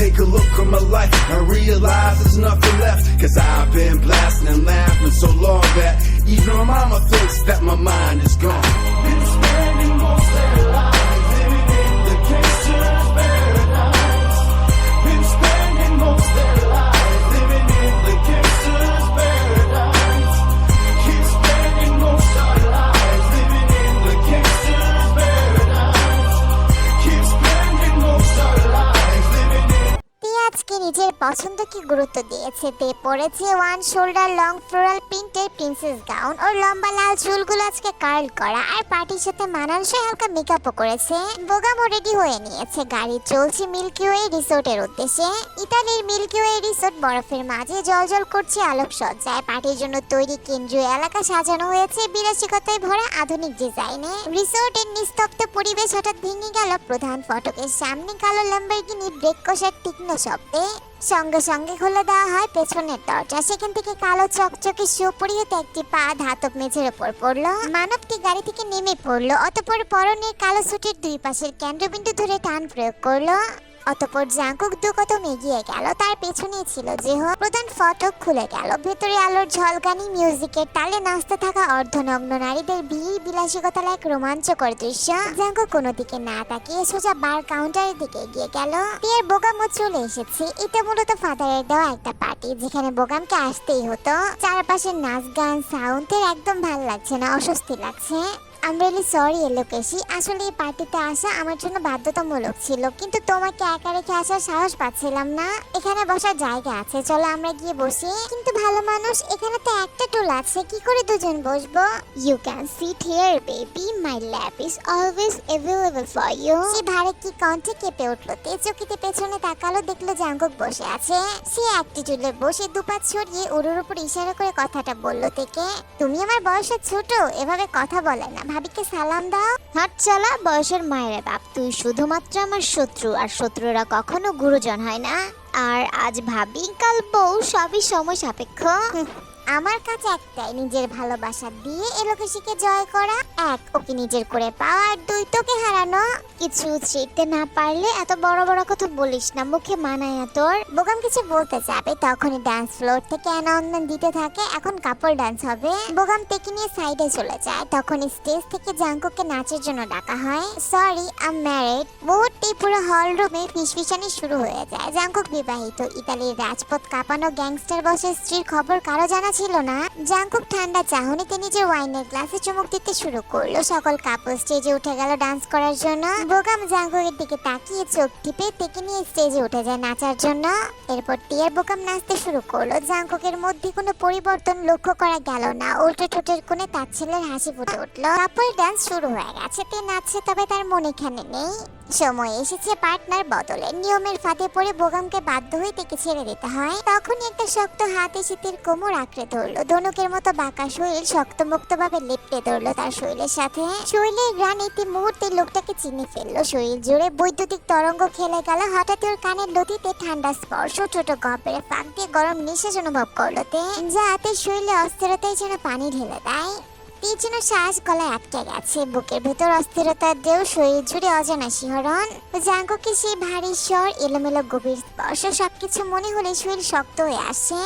take a look at my life and realize there's nothing left. Cause I've been blasting and laughing so long that even my mama thinks that my mind is gone. Been spending most their lives নিজের পছন্দকে গুরুত্ব দিয়েছে। তে পরেছে one shoulder, long floral প্রিন্টের princess gown ওর লম্বা লাল চুলগুলো আজকে কার্ল করা। আর পার্টির সাথে মানানসই হালকা মেকআপও করেছে। বোগামও রেডি হয়ে নিয়েছে। গাড়ি চলছে মিল্কি ওয়ে রিসোর্টের উদ্দেশ্যে। ইতালির মিল্কি ওয়ে রিসোর্ট বরফের মাঝে জলজল করছে আলোকসজ্জায়। পার্টির জন্য তৈরি কেন্দ্রীয় এলাকা সাজানো হয়েছে বিলাসিকতায় ভরা আধুনিক ডিজাইনে রিসোর্টের নিস্তব্ধ পরিবেশ হঠাৎ ভেঙে গেল প্রধান ফটকের সামনে কালো ল্যাম্বরগিনি ব্রেক কষার তীক্ষ্ণ শব্দে। সঙ্গে সঙ্গে খুলে দেওয়া হয় পেছনের দরজা। সেখান থেকে কালো চকচকে সুপরিহিত একটি পা ধাতব মেঝের ওপর পড়ল। মানবটি গাড়ি থেকে নেমে পড়ল, অতপর পরনের কালো সুটের দুই পাশের কেন্দ্রবিন্দু ধরে টান প্রয়োগ করল। অতপর জাঙ্কুক দু কদম এগিয়ে গেল, তার পেছনেই ছিল যে হোক প্রধান ফটক খুলে গেল, ভেতরে আলোর ঝলকানি, মিউজিকের তালে নাচতে থাকা অর্ধনগ্ন নারীদের ভিড়, বিলাসিকতার এক রোমাঞ্চকর দৃশ্য। জাঙ্কুক কোনো দিকে না তাকিয়ে সোজা বার কাউন্টারের দিকে এগিয়ে গেল। টিয়ার বোগামও চলে এসেছে। এটা মূলত ফাদারের দেওয়া একটা পার্টি, যেখানে বোগামকে আসতেই হতো। চারপাশের নাচ, গান সাউন্ডের একদম ভালো লাগছে না, অস্বস্তি লাগছে। আম রিয়েলি সরি এলোকেশি আসলে এই পার্টিতে আসা আমার জন্য বাধ্যতামূলক ছিল, কিন্তু তোমাকে একা রেখে আসার সাহস পাচ্ছিলাম না। এখানে বসার জায়গা আছে, চলো আমরা গিয়ে বসি। কিন্তু ভালো মানুষ, এখানে তো একটা টুল আছে, কি করে দুজন বসবো? You can sit here baby my lap is always available for you সে ভারে কি কণ্ঠে কেঁপে উঠল? তে চকিতে পেছনে তাকালো, দেখল যে জাঙ্কুক বসে আছে। সে চুলে বসে দুপা ছড়িয়ে ওর উপর ইশারা করে কথাটা বলল থেকে, তুমি আমার বয়সে ছোট, এভাবে কথা বলে না ভাবিকে সালাম দাও। হাট চালা বয়সের মায়ের বাপ, তুই শুধুমাত্র আমার শত্রু, আর শত্রুরা কখনো গুরুজন হয় না। আর আজ ভাবি, কাল বউ, সবই সময় সাপেক্ষ। আমার কাছে একটাই, নিজের ভালোবাসা দিয়ে এলোকেশিকে জয় করা। এক, ওকে নিজের করে পাওয়া, আর দুই, তোকে হারানো। কিছু ছিটতে না পারলে এত বড় বড় কথা বলিস না, মুখে মানায় তোর। বোগাম কিছু বলতে যাবে, তখনই ডান্স ফ্লোর থেকে অ্যানাউন্সমেন্ট দিতে থাকে, এখন কাপল ডান্স হবে। বোগাম তেকে নিয়ে সাইডে চলে যায় তখন স্টেজ থেকে জাঙ্কুকে নাচের জন্য ডাকা হয়। সরি আম ম্যারেড মুহূর্তে পুরো হল রুমে ফিসফিসানি শুরু হয়ে যায়। জাঙ্কুক বিবাহিত, ইতালির রাজপথ কাঁপানো গ্যাংস্টার বসের স্ত্রীর খবর কারও জানা ছিল না। জাঙ্কুক ঠান্ডা চাহনিতে নিজের ওয়াইনের গ্লাসে চুমুক দিতে শুরু করল, সকল কাপল স্টেজে উঠে গেল ডান্স করার জন্য। বোগাম জাঙ্কুকের দিকে তাকিয়ে চোখ টিপে তেকে নিয়ে স্টেজে উঠে যায় নাচার জন্য। এরপর টিয়ার বোকাম নাচতে শুরু করল। জাঙ্কুকের মধ্যে কোনো পরিবর্তন লক্ষ্য করা গেল না। উল্টো ঠোঁটের কোণে তার ছেলের হাসি ফুটে উঠল। কাপল ডান্স শুরু হয়ে গেছে। তে নাচছে তবে তার মন এখানে নেই। সময় এসেছে পার্টনার বদলে। নিয়মের ফাঁদে পড়ে বোগামকে বাধ্য হয়ে তাকে ছেড়ে দিতে হয়। তখনই একটা শক্ত হাত এসে তের কোমর আঁকড়ে ধরলো। ধনুকের মতো বাঁকা শরীর শক্তমুক্ত ভাবে লেপটে ধরলো তার শরীরের সাথে। শরীরের গ্রানিতে মুহূর্তে লোকটাকে চিনে ফেলল। শরীর জুড়ে বৈদ্যুতিক তরঙ্গ খেলে গেল। হঠাৎ ওর কানের লতিতে ঠান্ডা স্পর্শ, ছোট গপের ফাঁক দিয়ে গরম নিঃশ্বাস অনুভব করল তে যা হাতের শরীরে অস্থিরতায় যেন পানি ঢেলে দেয়। তীর যেন শ্বাস গলায় আটকে গেছে। বুকের ভেতর অস্থিরতার দেও শরীর জুড়ে অজানা শিহরণ। জাঙ্কুকে সেই ভারী স্বর, এলোমেলো গভীর স্পর্শ, সবকিছু মনে হলে শরীর শক্ত হয়ে আসে।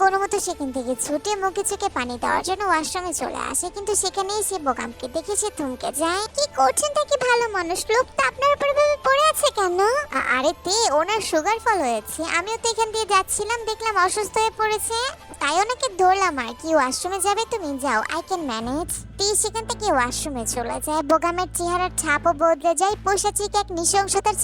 কোনো মতো সেখান থেকে ছুটে মুখে চোখে পানি দেওয়ার জন্য ওয়াশরুমে চলে আসে, কিন্তু সেখানেই সে বোকামকে দেখে সে থমকে যায়। কি করছেন তা কি ভালো মানুষ লোকটা আপনার উপর ভাবে পড়ে আছে কেন? আরে তে, ওনার সুগার ফল হয়েছে। আমিও তো এখান দিয়ে যাচ্ছিলাম, দেখলাম অসুস্থ হয়ে পড়েছে। তাই ওনাকে ধরলাম আর কি, ওয়াশরুমে যাবে তুমি, যাও। আই ক্যান ম্যানেজ তি সেখান থেকে ওয়াশরুমে চলে যায়। বোগামের চেহারার ছাপও বদলে যায়। পৈশাচিক এক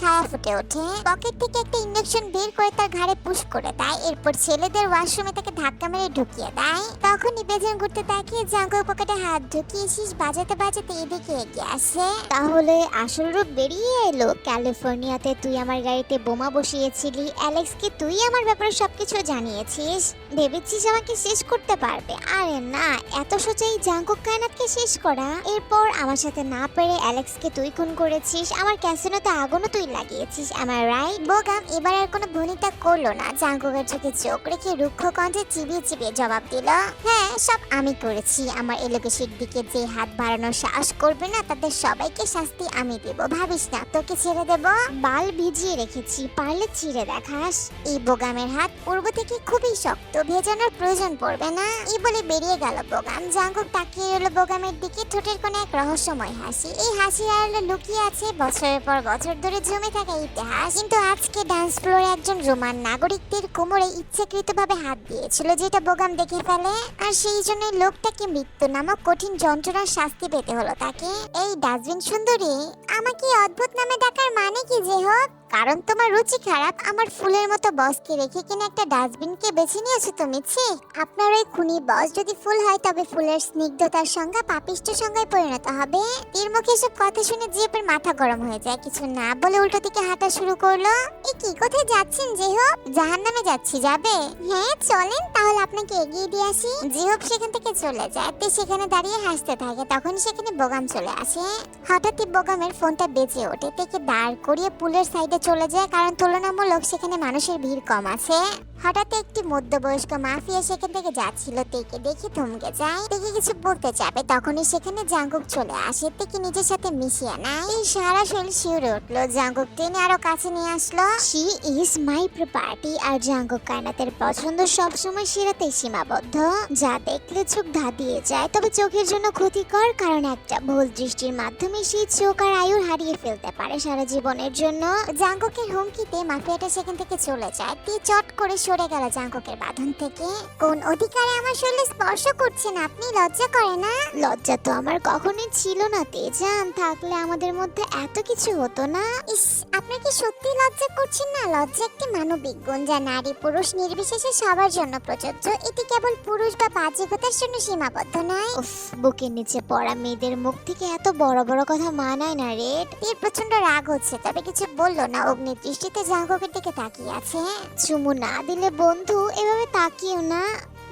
ছায়া ফুটে ওঠে। পকেট থেকে একটা ইঞ্জেকশন বের করে তার ঘাড়ে পুশ করে দেয়। এরপর ছেলেদের ওয়াশরুমে তাকে ধাক্কা মেরে ঢুকিয়ে দেয়। তখনই বেজন তাকিয়ে পকেটে হাত ঢুকিয়ে শীষ বাজাতে বাজাতে এদিকে এগিয়ে আসে। তাহলে আসল রূপ বেরিয়ে এলো। ক্যালিফোর্নিয়াতে তুই আমার গাড়িতে বোমা বসিয়েছিলি। অ্যালেক্সকে তুই আমার ব্যাপারে সবকিছু জানিয়েছিস। ভেবেছিস আমাকে শেষ করতে পারবে। আরে না, এত সোজাই জাঙ্কুক কায়নাতকে শেষ করা। এরপর আমার সাথে না পেরে অ্যালেক্সকে তুই খুন করেছিস, আমার ক্যাসিনোতে আগুনও তুই লাগিয়েছিস। আমার রাইট? বোগাম, এবার আর কোনো ভনিতা করল না। জাঙ্কুকের চোখে চোখ রেখে রুক্ষ কণ্ঠে চিবিয়ে চিবিয়ে জবাব দিল হ্যাঁ সব আমি করেছি। আমার এলোকেশির দিকে যে হাত বাড়ানোর সাহস করবে না তাদের সবাইকে শাস্তি আমি দেব। ভাবিস না, তোকে ছেড়ে দেব? বাল ভিজিয়ে রেখেছি, পারলে চিড়ে দেখাস। এই বোগামের হাত পূর্ব থেকে খুবই শক্ত, ভেজানোর প্রয়োজন পড়বে না। এই বলে বেরিয়ে গেল বোগাম। জাঙ্কুক বোগামের দিকে, ঠোঁটের কোণে এক রহস্যময় হাসি। এই হাসি আড়ালে লুকিয়ে আছে বছরের পর বছর ধরে জমে থাকা ইতিহাস। কিন্তু আজকে ডান্স ফ্লোরে একজন রোমান নাগরিকদের কোমরে ইচ্ছাকৃতভাবে হাত দিয়েছিল, যেটা বোগাম দেখে ফেলে। আর সেই জন্য লোকটাকে মৃত্যু নামক কঠিন যন্ত্রণার শাস্তি পেতে হলো তাকে। এই ডাস্টবিন সুন্দরী, আমাকে অদ্ভুত নামে ডাকার মানে কি, যে হোক? কারণ তোমার রুচি খারাপ, আমার ফুলের মতো বসকে রেখে কিনা একটা ডাস্টবিনকে বেছে নিয়েছো তুমি ছি আপনার ওই খুনি বস যদি ফুল হয়, তবে ফুলের স্নিগ্ধতার সংজ্ঞা পাপিষ্ট সংজ্ঞায় পরিণত হবে। এর মুখে এসব কথা শুনে জিপের মাথা গরম হয়ে যায়। কিছু না বলে উল্টো দিকে হাঁটা শুরু করল। এই কি, কোথায় যাচ্ছেন জেহব জাহান নামে যাচ্ছি, যাবে? হ্যাঁ চলেন, তাহলে আপনাকে এগিয়ে দিয়ে আসি। জেহব সেখান থেকে চলে যায়। তে সেখানে দাঁড়িয়ে হাসতে থাকে। তখন সেখানে বোগাম চলে আসে। হঠাৎই বোগামের ফোনটা বেজে ওঠে। তেকে দাঁড় করিয়ে পুলের সাইডে চলে যায় কারণ তুলনামূলক সেখানে মানুষের ভিড় কম আছে। হঠাৎ একটি মধ্যবয়স্ক মাফিয়া সেখান থেকে যাচ্ছিল, তেকে দেখে থমকে যায়। তেকে কিছু বলতে যাবে, তখনই সেখানে জাঙ্গুক চলে আসে। তেকে নিজের সাথে মিশিয়ে নেয়। এই সারা শরীর শিউরে উঠল। জাঙ্গুক টেনে আরও কাছে নিয়ে আসলো। শি ইজ মাই প্রপার্টি আর জাঙ্কুক কায়নাতের পছন্দ সবসময় সেরাতেই সীমাবদ্ধ। যা দেখলে চোখ ধাঁধিয়ে যায়। তবে চোখের জন্য ক্ষতিকর, কারণ একটা ভুল দৃষ্টির মাধ্যমে সেই চোখ আর আয়ুর হারিয়ে ফেলতে পারে সারা জীবনের জন্য। জাঙ্গুকের হুমকিতে মাফিয়াটা সেখান থেকে চলে যায়। তে চট করে সরে গেল জাঙ্গুকের বাঁধন থেকে। কোন অধিকারে আমার শরীরে স্পর্শ করছেন আপনি লজ্জা করে না? লজ্জা তো আমার কখনোই ছিল না তেজান থাকলে আমাদের মধ্যে এত কিছু হতো না। ইস আপনার কি সত্যি লজ্জা করছেন না? লজ্জা একটি মানবিক গুণ যা নারী পুরুষ নির্বিশেষে সবার জন্য প্রযোজ্য। এটি কেবল পুরুষ বা বাহ্যিকতার জন্য সীমাবদ্ধ নয়। উফ বুকের নিচে পড়া মেয়েদের মুখ থেকে এত বড় বড় কথা মানায় না রেড এর প্রচণ্ড রাগ হচ্ছে তবে কিছু বলল না। অগ্নি দৃষ্টিতে জাঙ্গকের দিকে তাকিয়ে আছে। চুমু না দিলে বন্ধু, এভাবে তাকিও না।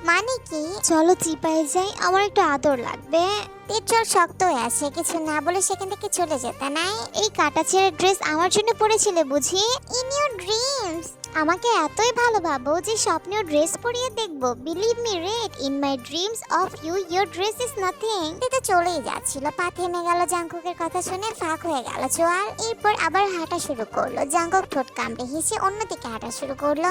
মানে কি? চলো চিপায় যাই, আমার একটু আদর লাগবে। চোর শক্ত হয়ে আছে, কিছু না বলে সেখান থেকে চলে যেতে নাই এই কাটা ছেঁড়া ড্রেস আমার জন্য পরেছিলে বুঝি? ইন ইউর ড্রিমস আমাকে এতই ভালো ভাবো যে স্বপ্নেও ড্রেস পরিয়ে দেখব। Believe me red in my dreams of you your dress is nothing তো চলেই যাচ্ছিল, পা থেমে গেল জাঙ্কুকের কথা শুনে ফাঁক হয়ে গেল চোয়াল। এরপর আবার হাঁটা শুরু করল জাঙ্কুক ঠোঁট কামড়ে হেসে অন্যদিকে হাঁটা শুরু করল।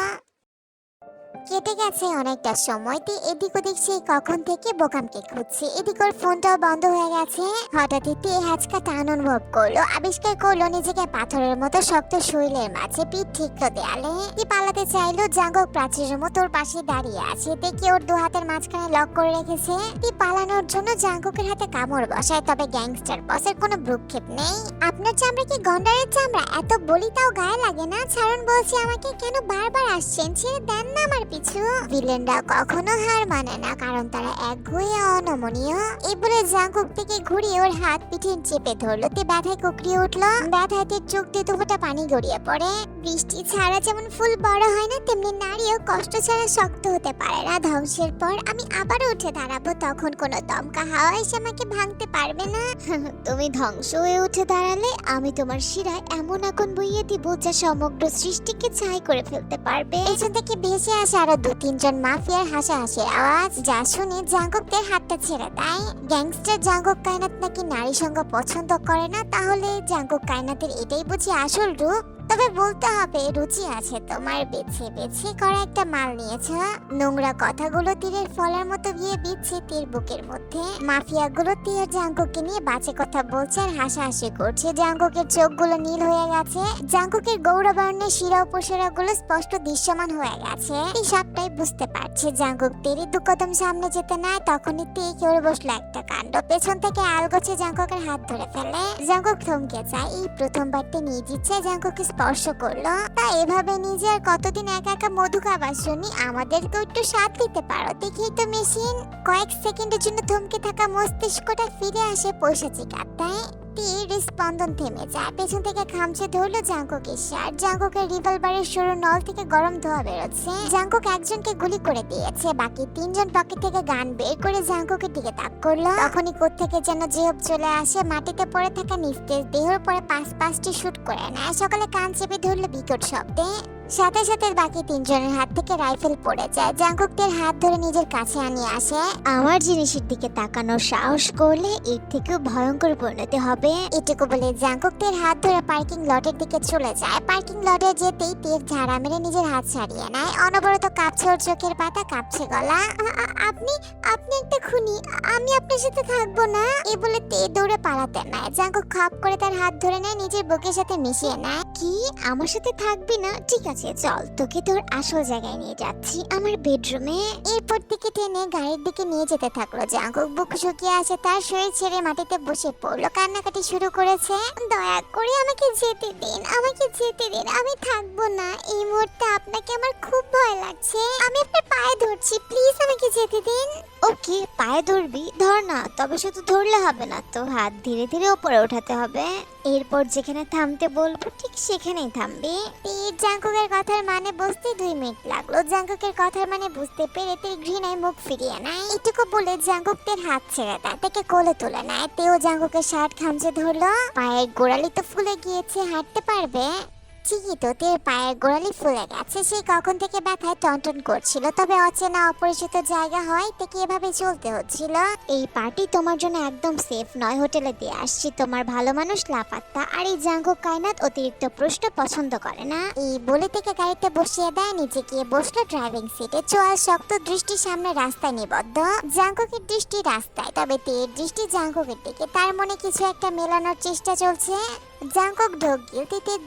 কেটে গেছে অনেকটা সময় তে এদিক ওদিক সেই কখন থেকে বোকামকে খুঁজছে। এদিক ওর ফোনটাও বন্ধ হয়ে গেছে। হঠাৎই তে হ্যাচকা টান অনুভব করল। আবিষ্কার করল নিজেকে পাথরের মতো শক্ত শরীরের মাঝে পিঠ ঠিকলো দেয়ালে। তে পালাতে চাইলো জাঙ্গক প্রাচীরের মতো ওর পাশে দাঁড়িয়ে আছে। দেখে ওর দু হাতের মাঝখানে লক করে রেখেছে। তে পালানোর জন্য জাঙ্গকের হাতে কামড় বসায়, তবে গ্যাংস্টার বসের কোনো ভ্রুক্ষেপ নেই। আপনার চামড়া কি গন্ডারের চামড়া? এত বলি তাও গায়ে লাগে না। ছাড়ুন বলছি আমাকে, কেন বারবার আসছেন? ছেড়ে দেন না আমার পিছু ভিলেনরা কখনো হার মানে না, কারণ তারা এক ঘুয়ে অনমনীয়। এবারে জাঙ্কুক থেকে ঘুরিয়ে ওর হাত পিঠে চেপে ধরলো। তে ব্যথায় কুকরিয়ে উঠল। ব্যথাতে চোখ দিয়ে দুফোটা পানি গড়িয়ে পড়ে। বৃষ্টি ছাড়া যেমন ফুল বড় হয় না, তেমনি নারীও কষ্ট ছাড়া শক্ত হতে পারে না। ধ্বংসের পর আমি আবারও উঠে দাঁড়াবো, তখন কোনো দমকা হাওয়া এসে আমাকে ভাঙতে পারবে না। তুমি ধ্বংস হয়ে উঠে দাঁড়ালে আমি তোমার শিরায় এমন আগুন বইয়ে দিব যা সমগ্র সৃষ্টিকে ছাই করে ফেলতে পারবে। পেছন থেকে ভেসে আসে আরও দু, তিনজন মাফিয়ার হাসাহাসির আওয়াজ, যা শুনে জাঙ্গকদের হাতটা ছেড়ে দেয়। গ্যাংস্টার জাঙ্গক কায়নাত নাকি নারী সঙ্গ পছন্দ করে না? তাহলে জাঙ্গক কায়নাতের এটাই বুঝি আসল রূপ? তবে বলতে হবে, রুচি আছে তোমার, বেছে বেছে করা একটা মাল নিয়েছ। নোংরা কথাগুলো তীরের ফলার মতো গিয়ে বিচ্ছে তীর বুকের মধ্যে। মাফিয়াগুলো তীর জাঙ্গকে নিয়ে বাজে কথা বলছে আর হাসাহাসি করছে। জাঙ্গকের চোখগুলো নীল হয়ে গেছে। জাঙ্গকের গৌরবর্ণের শিরা উপশিরা গুলো স্পষ্ট দৃশ্যমান হয়ে গেছে। এই সবটাই বুঝতে পারছে জাঙ্গক তেরি দু কদম সামনে যেতে না তখনই তে কেউ বসল একটা কাণ্ড। পেছন থেকে আলগোছে জাঙ্গকের হাত ধরে ফেলে। জাঙ্গক থমকে যায়। এই প্রথমবার তে নিজ ইচ্ছে জাঙ্গকে স্পর্শ করল। তা এভাবে নিজে আর কতদিন একা একা মধু খাবার শুনি আমাদেরকে একটু সাথ দিতে পারো। দেখি তো মেশিন কয়েক সেকেন্ডের জন্য থমকে থাকা মস্তিষ্কটা ফিরে আসে পৈশাচিক আত্মায় তীর স্পন্দন থেমে যায়। পেছন থেকে খামচে ধরলো জাঙ্কুকের শার্ট জাঙ্কুকের রিভলভারের সরু নল থেকে গরম ধোয়া বেরোচ্ছে। জাঙ্কুক একজনকে গুলি করে দিয়েছে। বাকি তিনজন পকেট থেকে গান বের করে জাঙ্কুকের দিকে তাক করল। তখনই থেকে যেন জেহব চলে আসে। মাটিতে পড়ে থাকা নিস্তেজ দেহর পরে পাঁচ পাঁচটি শুট করে নেয়। সকালে কান চেপে ধরলো বিকট শব্দে। সাথে সাথে বাকি তিনজনের হাত থেকে রাইফেল পড়ে যায়। জাঙ্কুকদের হাত ধরে নিজের কাছে আনিয়ে আসে। আমার জিনিসের দিকে তাকানোর সাহস করলে এর থেকেও ভয়ঙ্কর পরিণতি হবে। এটুকু বলে জাঙ্কুকদের হাত ধরে পার্কিং লটের দিকে চলে যায়। পার্কিং লটে যেতেই তীর ঝাড়া মেরে নিজের হাত ছাড়িয়ে নেয়। অনবরত কাঁপছে ওর চোখের পাতা, কাঁপছে গলা। আপনি আপনি একটা খুনি। আমি আপনার সাথে থাকব না। এ বলে তে দৌড়ে পালাতে নেয়। জাঙ্কুক খপ করে তার হাত ধরে নেয়, নিজের বুকের সাথে মিশিয়ে নেয়। কি? আমার সাথে থাকবি না? ঠিক আছে চল তোকে তোর আসল জায়গায় নিয়ে যাচ্ছি। আমার বেডরুমে এরপর থেকে টেনে গাড়ির দিকে নিয়ে যেতে থাকল। জাঙ্কুক বুক শুকিয়ে আছে, তার শরীর ছেড়ে মাটিতে বসে পড়ল। কান্নাকাটি শুরু করেছে, দয়া করে আমাকে যেতে দিন, আমাকে যেতে দিন, আমি থাকব না। এই মুহূর্তে আপনাকে আমার খুব ভয় লাগছে। আমি আপনার পায়ে ধরছি, প্লিজ আমাকে যেতে দিন। ওকে, পায়ে ধরবি? ধর না, তবে শুধু ধরলে হবে না তো। হাত ধীরে ধীরে ওপরে ওঠাতে হবে। এরপর যেখানে থামতে বলব, ঠিক সেখানেই থামবে। তীর জাঙ্কুকের কথার মানে বুঝতে দুই মিনিট লাগল। জাঙ্কুকের কথার মানে বুঝতে পেরে তীর ঘৃণায় মুখ ফিরিয়ে নেয়। এটুকু বলে জাঙ্কুকদের হাত ছেড়ে দেয়, তাকে কোলে তুলে নেয়। তেও জাঙ্কুকের শার্ট খামচে ধরলো। পায়ের গোড়ালি তো ফুলে গিয়েছে, হাঁটতে পারবে? ঠিকই পায়ের গোড়ালি ফুলে গেছে। সেই কখন থেকে ব্যথায় টনটন করছিল। তবে অচেনা অপরিচিত জায়গা হয় তাকে এভাবে চলতে হচ্ছিল। এই পার্টি তোমার জন্য একদম সেফ নয়। হোটেলে দিয়ে আসছি। তোমার ভালো মানুষ লাপাত্তা আর এই জাঙ্গো কায়নাত অতিরিক্ত প্রশ্ন পছন্দ করে না। এই বলে থেকে গাড়িতে বসিয়ে দেয়, নিচে গিয়ে বসল ড্রাইভিং সিটে। চোয়াল শক্ত, দৃষ্টি সামনে রাস্তায় নিবদ্ধ। জাঙ্কুকের দৃষ্টি রাস্তায়, তবে তের দৃষ্টি জাঙ্কুকের দিকে তার মনে কিছু একটা মেলানোর চেষ্টা চলছে। জাঙ্কক ঢোক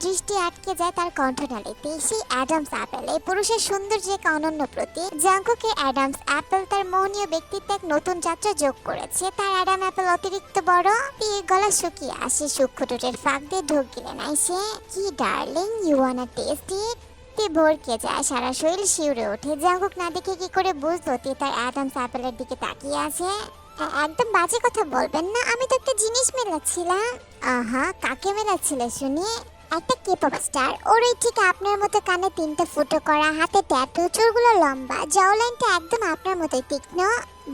দৃষ্টি আটকে যায় তার কণ্ঠনালীতে সেই অ্যাডামস অ্যাপেল। এই পুরুষের সৌন্দর্য অনন্য প্রতীক। জাঙ্কুকে অ্যাডামস অ্যাপেল তার মোহনীয় ব্যক্তিত্বে এক নতুন যাত্রা যোগ করেছে। তার অ্যাডাম অ্যাপেল অতিরিক্ত বড় তীর গলা শুকিয়ে আসে। সূক্ষ্ম ঠোঁটের ফাঁক দিয়ে ঢোক গিলে নাই সে। কি darling, you wanna taste it তে ভরকে যায় সারা শরীর শিউরে ওঠে। জাঙ্কুক না দেখে কি করে বুঝলো তে তার অ্যাডামস অ্যাপেলের দিকে তাকিয়ে আছে। হ্যাঁ, একদম বাজে কথা বলবেন না আমি তো একটা জিনিস মেলাচ্ছিলাম। আহা কাকে মেলাচ্ছিলে শুনি? একটা কেপপ স্টার ওর ওই ঠিক আপনার মতো কানে তিনটে ফুটো করা হাতে ট্যাটু চুলগুলো লম্বা জাওলাইনটা একদম আপনার মতোই তীক্ষ্ণ।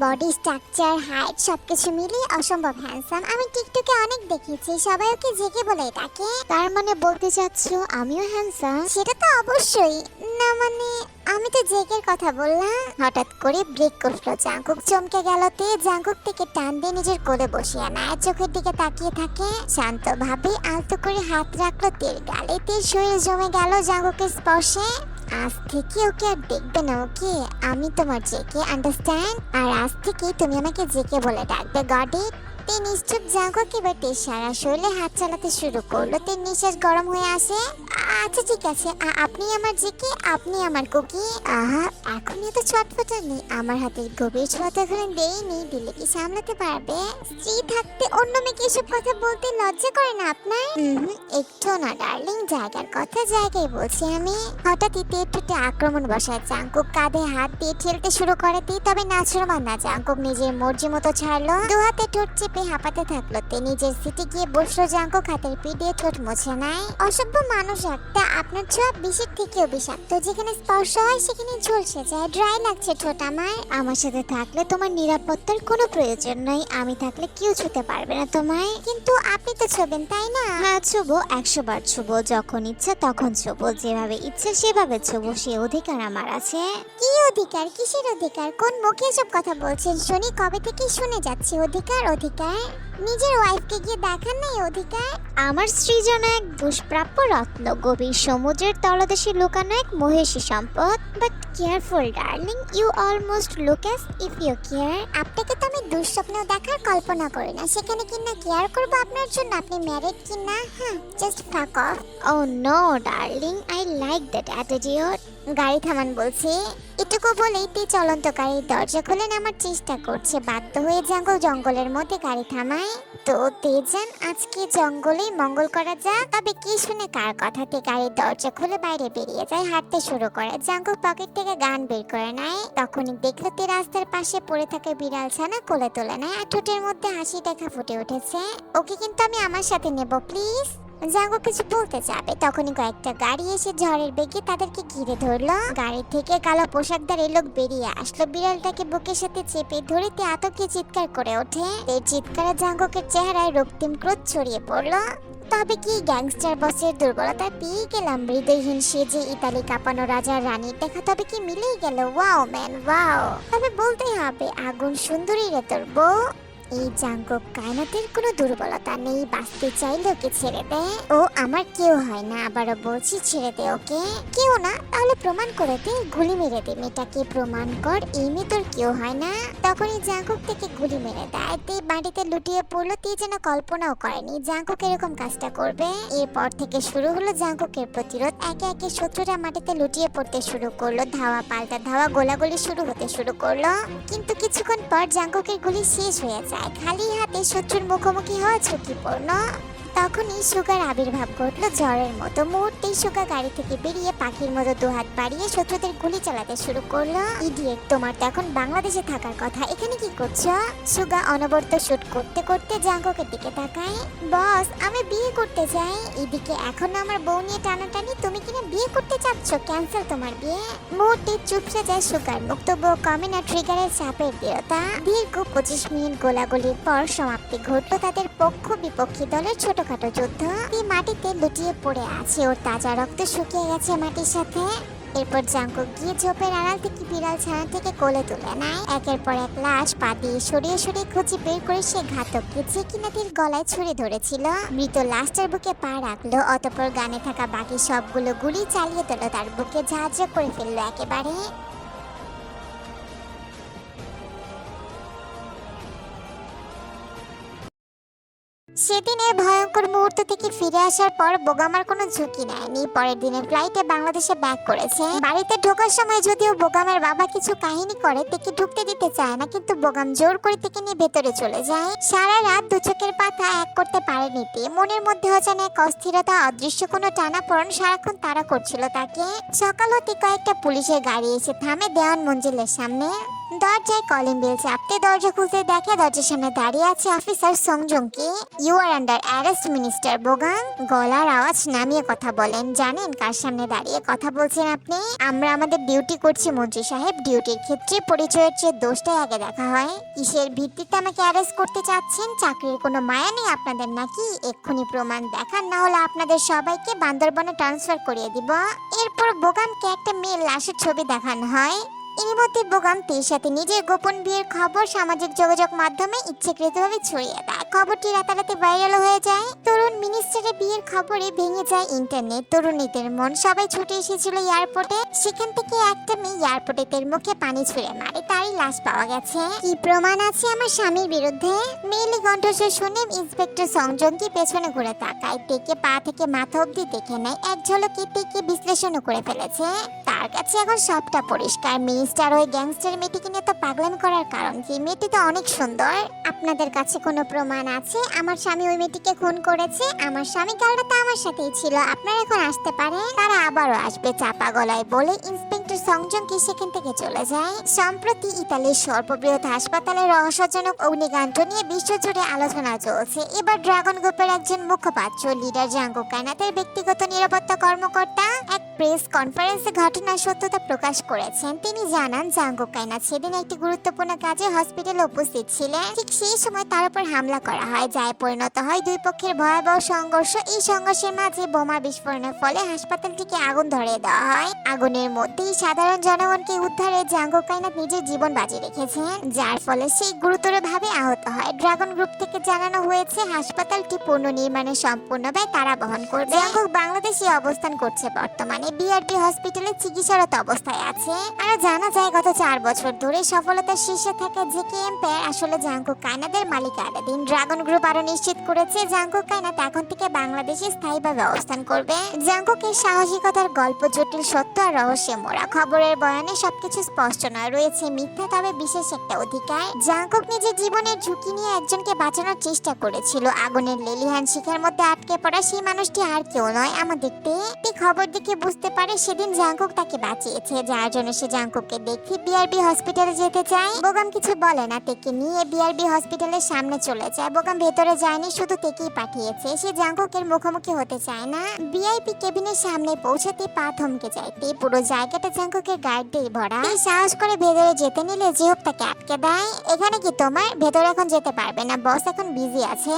বডি স্ট্রাকচার হাইট সবকিছু মিলিয়ে অসম্ভব হ্যান্ডসাম আমি টিকটকে অনেক দেখেছি সবাই ওকে জেগে বলে ডাকে। তার মানে বলতে চাচ্ছ আমিও হ্যান্ডসাম সেটা তো অবশ্যই। না মানে আমি তো জেকের কথা বললাম। হঠাৎ করে ব্রেক করল জাঙ্কুক। চমকে গেল তে জাঙ্কুক থেকে টান দিয়ে নিজের কোলে বসিয়ে নেয়। চোখের দিকে তাকিয়ে থাকে। শান্তভাবে আলতো করে হাত রাখল তের গালে। তের শরীর জমে গেল জাঙ্কুকের স্পর্শে। আজ থেকে ওকে আর দেখবে না, ওকে? আমি তোমার জেকে আন্ডারস্ট্যান্ড আর আজ থেকে তুমি আমাকে জেকে বলে ডাকবে গড ইট তে নিশ্চুপ জাগো এবার তে সারা শরীরে হাত চালাতে শুরু করল। তে নিঃশ্বাস গরম হয়ে আসে। আচ্ছা ঠিক আছে। আপনি আমার জেকে, আপনি আমার কুকি। আহা, এখন এত ছটফটা নেই। আমার হাতে গভীর ছোঁয়া এখন দেইনি দিলে কি সামলাতে পারবে? স্ত্রী থাকতে অন্য মেয়েকে এসব কথা বলতে লজ্জা করে না আপনার? একটু না, ডার্লিং, জায়গার কথা জায়গায় বলছি আমি। হঠাৎ ইতে আক্রমণ বসায়। জাঙ্কুক কাঁধে হাত দিয়ে ঠেলতে শুরু করে দিই তবে নাচরমান না। জাঙ্কুক নিজের মর্জি মতো ছাড়লো। দু হাতে ঠোঁট চেপে হাঁপাতে থাকল। তে নিজের সিটে গিয়ে বসল। জাঙ্কুক হাতের পিঠ দিয়ে ঠোঁট মুছে নেয়। অসভ্য মানুষ একটা আপনার ছোঁয়া বিষের থেকেও বিষাক্ত। যেখানে স্পর্শ হয় সেখানে ঝলসে যায়। ড্রাই লাগছে ঠোঁট আমার আমার সাথে থাকলে তোমার নিরাপত্তার কোনো প্রয়োজন নাই। আমি থাকলে কেউ ছুতে পারবে না তোমায়। কিন্তু আপনি তো ছবেন, তাই না? হ্যাঁ ছুবো। একশো বার ছুবো। যখন ইচ্ছা তখন ছুবো। যেভাবে ইচ্ছা সেভাবে ছুবো। সে অধিকার আমার আছে। কি অধিকার? কিসের অধিকার? কোন মুখে সব কথা বলছেন? শুনি কবে থেকে শুনে যাচ্ছি অধিকার অধিকার। নিজের ওয়াইফকে গিয়ে দেখান নেই অধিকার? আমার যেন এক দুষ্প্রাপ্য রত্ন। গভীর সমুদ্রের তলদেশে লুকানো এক মহেশী সম্পদ। But careful darling you almost look as if you care আপনাকে তো আমি দুঃস্বপ্নেও দেখার কল্পনা করি না। সেখানে কিনা কেয়ার করব আপনার জন্য? আপনি ম্যারিড কিনা হ্যাঁ just fuck off oh no darling I like that attitude গাড়ি থামান বলছি। এটুকু বলেই তে চলন্ত গাড়ির দরজা খুলে নামার চেষ্টা করছে। বাধ্য হয়ে জাঙ্গল জঙ্গলের মধ্যে গাড়ি থামায়। তো তেজান আজকে জঙ্গলে মঙ্গল করা যাক। তবে কি শুনে কার কথাতে গাড়ির দরজা খুলে বাইরে বেরিয়ে যায়, হাঁটতে শুরু করে। জাঙ্কুক পকেট থেকে গান বের করে নেয়। তখনই দেখল তে রাস্তার পাশে পড়ে থাকা বিড়াল ছানা কোলে তোলে নেয়। আর ঠোঁটের মধ্যে হাসি দেখা ফুটে উঠেছে। ওকে কিন্তু আমি আমার সাথে নেব, প্লিজ। জাঙ্গো কিছু বলতে যাবে। তখনই কয়েকটা গাড়ি এসে ঝড়ের বেগে তাদেরকে ঘিরে ধরলো। গাড়ি থেকে কালো পোশাকদার লোক বেরিয়ে আসলো। বিড়ালটাকে বুকের সাথে চেপে ধরে তে আতঙ্কে চিৎকার করে ওঠে। এই চিৎকারে জাঙ্গকের চেহারায় রক্তিম ক্রোধ ছড়িয়ে পড়ল। তবে কি গ্যাংস্টার বসের দুর্বলতা পেয়ে গেলাম হৃদয়হীন সেজে ইতালি কাঁপানো রাজার রানীর দেখা, তবে কি মিলেই গেল? Wow, man, wow. তবে বলতেই হবে, আগুন সুন্দরী রে তোর বউ। এই জাঙ্গক কায়নাতের কোনো দুর্বলতা নেই বাঁচতে চাইলে ওকে ছেড়ে দে। ও আমার কেউ হয় না, আবারও বলছি ছেড়ে দে ওকে। কেউ না, তাহলে প্রমাণ করে দে, গুলি মেরে দে। মেয়েটাকে প্রমাণ কর, এই মেয়ে তোর কেউ হয় না। তখনই জাঙ্গক থেকে গুলি মেরে দেয়। তে বাড়িতে লুটিয়ে পড়ল, তে যেন কল্পনাও করেনি। জাঙ্গক এরকম কাজটা করবে। এরপর থেকে শুরু হলো জাঙ্গকের প্রতিরোধ। একে একে শত্রুরা মাটিতে লুটিয়ে পড়তে শুরু করল। ধাওয়া পাল্টা ধাওয়া, গোলাগুলি শুরু হতে শুরু করল। কিন্তু কিছুক্ষণ পর জাঙ্গকের গুলি শেষ হয়ে যায়। খালি হাতে শত্রুর মুখোমুখি হওয়া ঝুঁকিপূর্ণ। তখনই সুগার আবির্ভাব ঘটলো জ্বরের মতো। মুহূর্তেই সুগা গাড়ি থেকে বেরিয়ে পাখির মতো দুহাত বাড়িয়ে শত্রুদের গুলি চালাতে শুরু করল। ইডিয়েট, তোমার তো এখন বাংলাদেশে থাকার কথা, এখানে কি করছ? সুগা অনবরত শুট করতে করতে জাঙ্গকের দিকে তাকায়। বস, আমি বিয়ে করতে চাই। এদিকে এখন আমার বউ নিয়ে টানাটানি, তুমি কিনা বিয়ে করতে চাচ্ছ? ক্যান্সেল তোমার বিয়ে। মুহূর্তে চুপসে যায় সুগার। মুখ তবুও কমে না ট্রিগারের চাপের দৃঢ়তা। দীর্ঘ পঁচিশ মিনিট গোলাগুলির পর সমাপ্তি ঘটলো তাদের পক্ষ বিপক্ষী দলের ছোটখাটো যুদ্ধ। মাটিতে লুটিয়ে পড়ে আছে ওর তাজা রক্ত শুকিয়ে গেছে মাটির সাথে। এরপর জাঙ্কুক গিয়ে ঝোপের আড়াল থেকে বিড়াল ছানা থেকে কোলে তুলে নেয়। একের পর এক লাশ পা দিয়ে সরিয়ে সরিয়ে খুঁজে বের করে সে ঘাতককে যে কিনাদের গলায় ছুরি ধরেছিল। মৃত লাশটার বুকে পা রাখল, অতপর গানে থাকা বাকি সবগুলো গুলি চালিয়ে দিল, তার বুকে ঝাঁঝরা করে ফেলল একেবারে। সেদিনের ভয়ঙ্কর মুহূর্ত থেকে ফিরে আসার পর বোগামার কোনো ঝুঁকি নেয়নি। পরের দিনে ফ্লাইটে বাংলাদেশে ব্যাক করেছে। বাড়িতে ঢোকার সময় যদিও বোগামের বাবা কিছু কাহিনী করে, তেকে ঢুকতে দিতে চায় না, কিন্তু বোগাম জোর করে থেকে নিয়ে ভেতরে চলে যায়। সারা রাত দু চোখের পাতা এক করতে পারেনি তে। মনের মধ্যে অজানা এক অস্থিরতা, অদৃশ্য কোনো টানা পড়ন সারাক্ষণ তারা করছিল তাকে। সকাল হতে কয়েকটা পুলিশের গাড়ি এসে থামে দেওয়ান মঞ্জিলের সামনে। দরজায় কলিং বেল চাপতে দরজা খুলতে দেখে দরজার সামনে দাঁড়িয়ে আছে officer সংজংকি you are under arrest minister বোগাং গলার আওয়াজ নামিয়ে কথা বলেন। জানেন কার সামনে দাঁড়িয়ে কথা বলছেন আপনি? আমরা আমাদের ডিউটি করছি, মন্ত্রী সাহেব। ডিউটির ক্ষেত্রে পরিচয়ের চেয়ে দোষটাই আগে দেখা হয়। কিসের ভিত্তিতে আমাকে অ্যারেস্ট করতে চাচ্ছেন? চাকরির কোনো মায়া নেই আপনাদের নাকি? এক্ষুনি প্রমাণ দেখান, না হলে আপনাদের সবাইকে বান্দরবনে ট্রান্সফার করিয়ে দিব। এরপর বোগামকে একটা মেয়ের লাশের ছবি দেখানো হয়। এর মধ্যে বোগাম তের সাথে নিজের গোপন বিয়ের খবর সামাজিক যোগাযোগ মাধ্যমে ইচ্ছাকৃতভাবে ছড়িয়ে দেয়। খবরটি রাতারাতি ভাইরাল হয়ে যায়। তরুণ মিনিস্টারের বিয়ের খবরে ভেঙে যায় ইন্টারনেট। তরুণীদের মন সবাই ছুটে এসেছিল এয়ারপোর্টে। সেখান থেকে একটা মেয়ে এয়ারপোর্টে তের মুখে পানি ছুঁড়ে মারে। তারই লাশ পাওয়া গেছে। কি প্রমাণ আছে আমার স্বামীর বিরুদ্ধে? মেয়েলি কণ্ঠস্বর শুনে ইন্সপেক্টর সংজনকে পেছনে ঘুরে তাকায়। টেকে পা থেকে মাথা অব্দি দেখে নেয়। এক ঝলকে টেকে বিশ্লেষণও করে ফেলেছে। তার কাছে এখন সবটা পরিষ্কার। মিনিস্টার ওই গ্যাংস্টার মেয়েটিকে নিয়ে তো পাগলামি করার কারণ। কি মেয়েটি তো অনেক সুন্দর। আপনাদের কাছে কোনো প্রমাণ আছে? আমার স্বামী ওই মেয়েটিকে খুন করেছে। আমার স্বামী কালটা তো আমার সাথেই ছিল। আপনারা এখন আসতে পারেন। তারা আবারও আসবে চাপা গলায় বলে ইন্সপেক্টর সংজনকে সেখান থেকে চলে যায়? সম্প্রতি ইতালির সর্ববৃহৎ হাসপাতালে রহস্যজনক অগ্নিকাণ্ড নিয়ে বিশ্বজুড়ে আলোচনা চলছে। এবার ড্রাগন গ্রুপের একজন মুখপাত্র, লিডার জাঙ্গো কানাতের ব্যক্তিগত নিরাপত্তা কর্মকর্তা, এক প্রেস কনফারেন্সে ঘটনার সত্যতা প্রকাশ করেছেন। তিনি জানান জাঙ্গো কায়নাত সেদিন একটি গুরুত্বপূর্ণ কাজে হসপিটালে উপস্থিত ছিলেন। ঠিক সেই সময় তার উপর হামলা করা হয়, যায় পরিণত হয় দুই পক্ষের ভয়াবহ সংঘর্ষ। এই সংঘর্ষের মাঝে বোমা বিস্ফোরণের ফলে হাসপাতালটিকে আগুন ধরিয়ে দেওয়া হয়। আগুনের মধ্যেই সাধারণ জনগণকে উদ্ধারে জাঙ্গো কায়নাত নিজের জীবন বাজি রেখেছেন, যার ফলে সেই গুরুতরভাবে আহত হয়। ড্রাগন গ্রুপ থেকে জানানো হয়েছে, হাসপাতালটি পুনর্নির্মাণের সম্পূর্ণ ব্যয় তারা বহন করবে। জাঙ্গো বাংলাদেশে অবস্থান করছে বর্তমানে। বিআরটি হসপিটালে চিকিৎসারত অবস্থায় আছে। আর জানা যায়, গত চার বছর ধরে সফলতার শীর্ষে থাকা জেকে এম্পায়ার আসলে জাঙ্কো কায়নাদের মালিকানাধীন ড্রাগন গ্রুপ আরও নিশ্চিত করেছে, জাঙ্কো কায়নাত এখন থেকে বাংলাদেশে স্থায়ীভাবে অবস্থান করবে। জাঙ্কুকের সাহসিকতার গল্প, জটিল সত্য আর রহস্যে মোড়া খবরের বয়ানে সবকিছু স্পষ্ট নয়, রয়েছে মিথ্যা তবে বিশেষ একটা অধিকার। জাঙ্কুক নিজের জীবনের ঝুঁকি নিয়ে একজনকে বাঁচানোর চেষ্টা করেছিল। আগুনের লেলিহান শিখার মধ্যে আটকে পড়া সেই মানুষটি আর কেউ নয়, আমাদের খবর দেখে বুঝতে পারে সেদিন জাঙ্কুক তাকে বাঁচিয়েছে, যার জন্য সে জাঙ্কুককে দেখতে বিআরবি হসপিটালে যেতে চায় বোগাম কিছু বলে না তেকে নিয়ে বিআরবি হসপিটালের সামনে চলে যায়। বোগাম ভেতরে যায়নি, শুধু তেকেই পাঠিয়েছে। সে জাঙ্কুকের মুখোমুখি হতে চায় না। ভিআইপি কেবিনের সামনে পৌঁছাতে পা থমকে যায়। তে পুরো জায়গাটা জাঙ্কুকের গার্ড দিয়ে ভরা। সাহস করে ভেতরে যেতে নিলে জিহব তাকে আটকে দেয়। এখানে কি তোমার? ভেতরে এখন যেতে পারবে না। বস এখন বিজি আছে।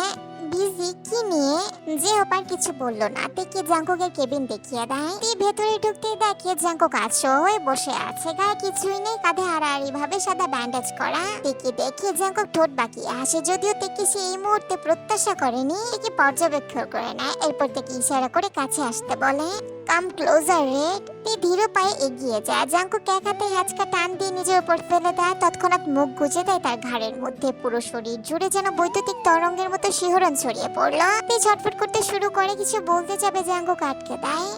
বিজি কি নিয়ে? যে ওপার কিছু বলল না। তেকে জাঙ্কুকের কেবিন দেখিয়ে দেয়? তি ভেতরে ঢুকতে দেখে জাঙ্কুক আছো হয়ে বসে আছে। গায়ে কিছুই নেই, কাঁধে হারাহারি ভাবে সাদা ব্যান্ডেজ করা। তেকে দেখে জাঙ্কুক ঠোঁট বাকি আসে, যদিও তেকে সে এই মুহূর্তে প্রত্যাশা করেনি। তেকে পর্যবেক্ষণ করে নেয়, এরপর থেকে ইশারা করে কাছে আসতে বলে। কাম ক্লোজার রেড, তে ধীর পায়ে এগিয়ে যায়। জাঙ্কুক এক হাতে হ্যাচকা টান দিয়ে নিজের উপর ফেলে দেয়। তৎক্ষণাৎ মুখ গুজে দেয় তার ঘাড়ের মধ্যে। পুরো শরীর জুড়ে যেন বৈদ্যুতিক তরঙ্গের মতো শিহরণ ছড়িয়ে পড়ল। তে ছটফট করতে শুরু করে কিছু বলতে যাবে, জাঙ্কু আটকে দেয়।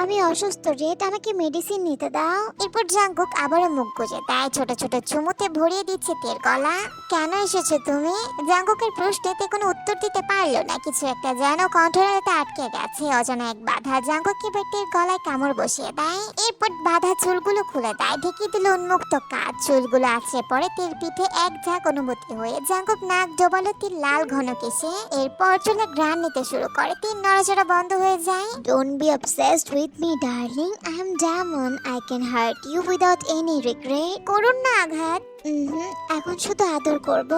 আমি অসুস্থ রেড আমাকে মেডিসিন নিতে দাও। এরপর জাঙ্কুক আবারও মুখ গুজে দেয়, ছোট ছোট চুমুতে ভরিয়ে দিচ্ছে তের গলা। কেন এসেছ তুমি? জাঙ্কুকের প্রশ্নে তে কোনো উত্তর দিতে পারল না, কিছু একটা যেন কণ্ঠনালীতে আটকে গেছে। অজানা এক বাধা জাঙ্কুক এবার তের গলায় কামড় বসিয়ে দেয়। এরপর বাধা চুলগুলো খুলে দেয়, ঢেকে দিল উন্মুক্ত কাজ চুলগুলো আছড়ে পড়ে তের পিঠে এক ঝাঁক অনুভূতি হয়ে জাঙ্কুক নাক ডোবালো তীর লাল ঘন কেসে এরপর চুলে গ্রান নিতে শুরু করে তীর নড়াচড়া বন্ধ হয়ে যায়। Don't be obsessed with me darling I am diamond I can hurt you without any regret করুন না আঘাত। হুম এখন শুধু আদর করব।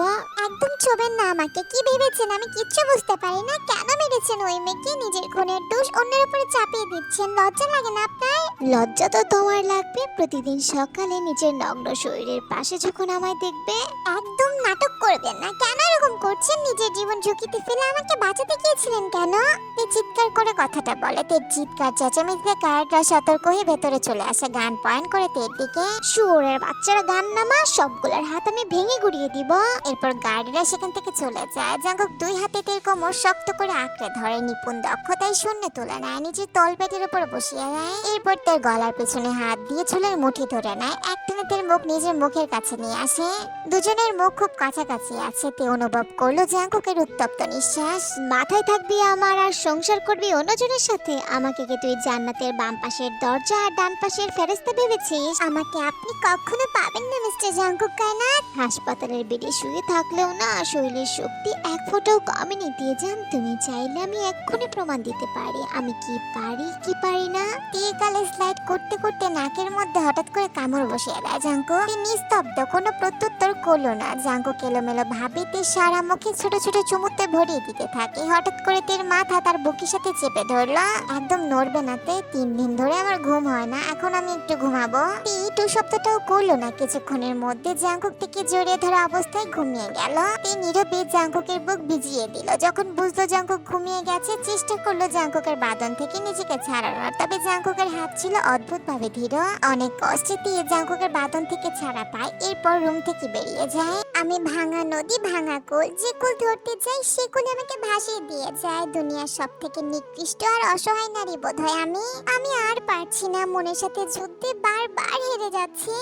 একদম ছোবেন না আমাকে। কি ভেবেছেন? আমি কিচ্ছু বুঝতে পারি না। কেন মেরেছেন ওই মেয়েকে নিজের খুনের দোষ অন্যের উপরে চাপিয়ে দিচ্ছেন। লজ্জা লাগে না আপনার? লজ্জা তো তোমার লাগবে। প্রতিদিন সকালে নিজের নগ্ন শরীরের পাশে যখন আমায় দেখবে একদম নাটক করবেন না। কেন এরকম করছেন? নিজের জীবন ঝুঁকিতে ফেলে আমাকে বাঁচাতে গিয়েছিলেন কেন? তে চিৎকার করে কথাটা বলে তের চিৎকার চেঁচামেচিতে গার্ডরা সতর্ক হয়ে ভেতরে চলে আসে। গান পয়েন্ট করে তের দিকে শুয়োরের বাচ্চারা গান নামা সবগুলার হাত আমি ভেঙে গুড়িয়ে দিব। এরপর গার্ডরা সেখান থেকে চলে যায়। জাঙ্কুক দুই হাতে তের কোমর শক্ত করে আঁকড়ে ধরে নিপুণ দক্ষতায় শূন্য তুলে নেয়। নিজের তলপেটের উপর বসিয়ে দেয় এরপর তার গলার পেছনে হাত দিয়ে চুলের মুঠি ধরে নেয়। এক টানে তের মুখ নিজের মুখের কাছে নিয়ে আসে। দুজনের মুখ খুব কাছাকাছি আছে। তে অনুভব করল জাঙ্কুকের উত্তপ্ত নিঃশ্বাস। মাথায় থাকবি আমার আর সংসার করবি অন্যজনের সাথে। আমাকে কি তুই জান্নাতের বাম পাশের দরজা আর ডান পাশের ফেরেস্তা ভেবেছিস? আমাকে আপনি কখনো পাবেন না, মিস্টার জাঙ্কুক কায়নাত। হাসপাতালের বেডে শুয়ে থাকলেও না, শরীরের শক্তি এক ফোঁটাও কমেনি। দিয়ে যান, তুমি চাইলে। আমি এক্ষুনি প্রমাণ দিতে পারি। আমি কি পারি কি পারি না? দিয়ে কালে স্লাইড করতে করতে নাকের মধ্যে হঠাৎ করে কামড় বসিয়ে দেয় জাঙ্কু। নিস্তব্ধ, কোনো প্রত্যুত্তর করল না। জাঙ্কু কেলোমেলো ভাবিতে সারা মুখে ছোট ছোট চুমুতে ভরিয়ে দিতে থাকে। হঠাৎ করে তের মাথা তার বুকের সাথে চেপে ধরলো। একদম নড়বে না তে, তিন দিন ধরে আমার ঘুম হয় না। এখন আমি একটু ঘুমাবো। তি টু শব্দটাও করল না। কিছুক্ষণের মধ্যে জাঙ্কুক থেকে জড়িয়ে ধরা অবস্থায় ঘুমিয়ে গেল। তে নীরবে জাঙ্কুকের বুক ভিজিয়ে দিল। যখন বুঝলো জাঙ্কুক ঘুমিয়ে গেছে, চেষ্টা করল জাঙ্কুকের বাদন থেকে নিজেকে ছাড়ানোর। তবে জাঙ্কুকের হাত ছিল অদ্ভুত ভাবে ধীর। অনেক কষ্টে দিয়ে জাঙ্কুকের বাদন থেকে ছাড়া পায়। এরপর রুম থেকে বেরিয়ে যায়। আমি ভাঙা নদী, ভাঙা কুল, যে কুল ধরতে চাই সে কুল আমাকে ভাসিয়ে দিয়ে যায়। দুনিয়ার সব থেকে নিকৃষ্ট আর অসহায় নারী বোধ হয় আমি। আমি আর পারছি না, মনের সাথে যুদ্ধে বারবার হেরে যাচ্ছি।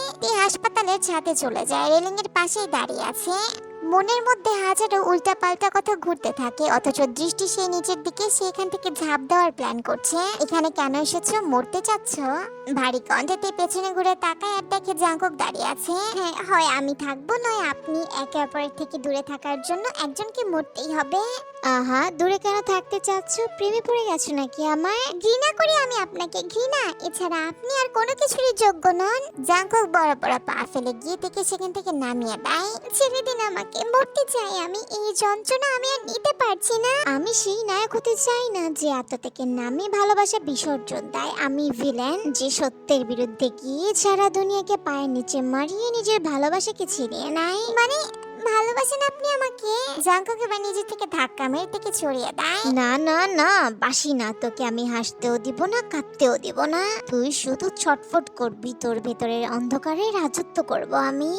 হাসপাতালের ছাদে চলে যায় রেলিং এর পাশেই দাঁড়িয়ে আছে। মনের মধ্যে হাজারো উল্টাপাল্টা কথা ঘুরতে থাকে, অথচ দৃষ্টি সেই নিচের দিকে, সে এখান থেকে ঝাঁপ দেওয়ার প্ল্যান করছে। এখানে কেন এসেছ? মরতে চাচ্ছ? ভারী কণ্ঠেতে পেছনে ঘুরে তাকায় আর দেখে জাঙ্কক দাঁড়িয়ে আছে। হ্যাঁ হয় আমি থাকব, নয় আপনি একে অপরের থেকে দূরে থাকার জন্য একজনকে মরতেই হবে। আহা, দূরে কেন থাকতে চাচ্ছ? প্রেমে পড়ে গেছো নাকি আমার ঘৃণা করি আমি আপনাকে, ঘৃণা। এছাড়া আপনি আর কোনো কিছুরই যোগ্য নন। জাঙ্কুক বড় বড় পা ফেলে গিয়ে থেকে সেখান থেকে নামিয়ে দেয়। ছেড়ে দিন আমাকে, মরতে চাই আমি। এই যন্ত্রণা আমি আর নিতে পারছি না। আমি সেই নায়ক হতে চাই না যে এত থেকে নামে ভালোবাসা বিসর্জন দেয়। আমি ভিলেন যে সত্যের বিরুদ্ধে গিয়ে সারা দুনিয়াকে পায়ের নিচে মারিয়ে নিজের ভালোবাসাকে ছিনিয়ে নেয়। মানে ভালোবাসেন আপনি আমাকে? জাঙ্কুকে বা নিজের থেকে ধাক্কা মেরে থেকে ছড়িয়ে দেয়। না না না, বাসি না তোকে আমি হাসতেও দিব না, কাঁদতেও দিব না। তুই শুধু ছটফট করবি, তোর ভেতরের অন্ধকারে রাজত্ব করব আমি।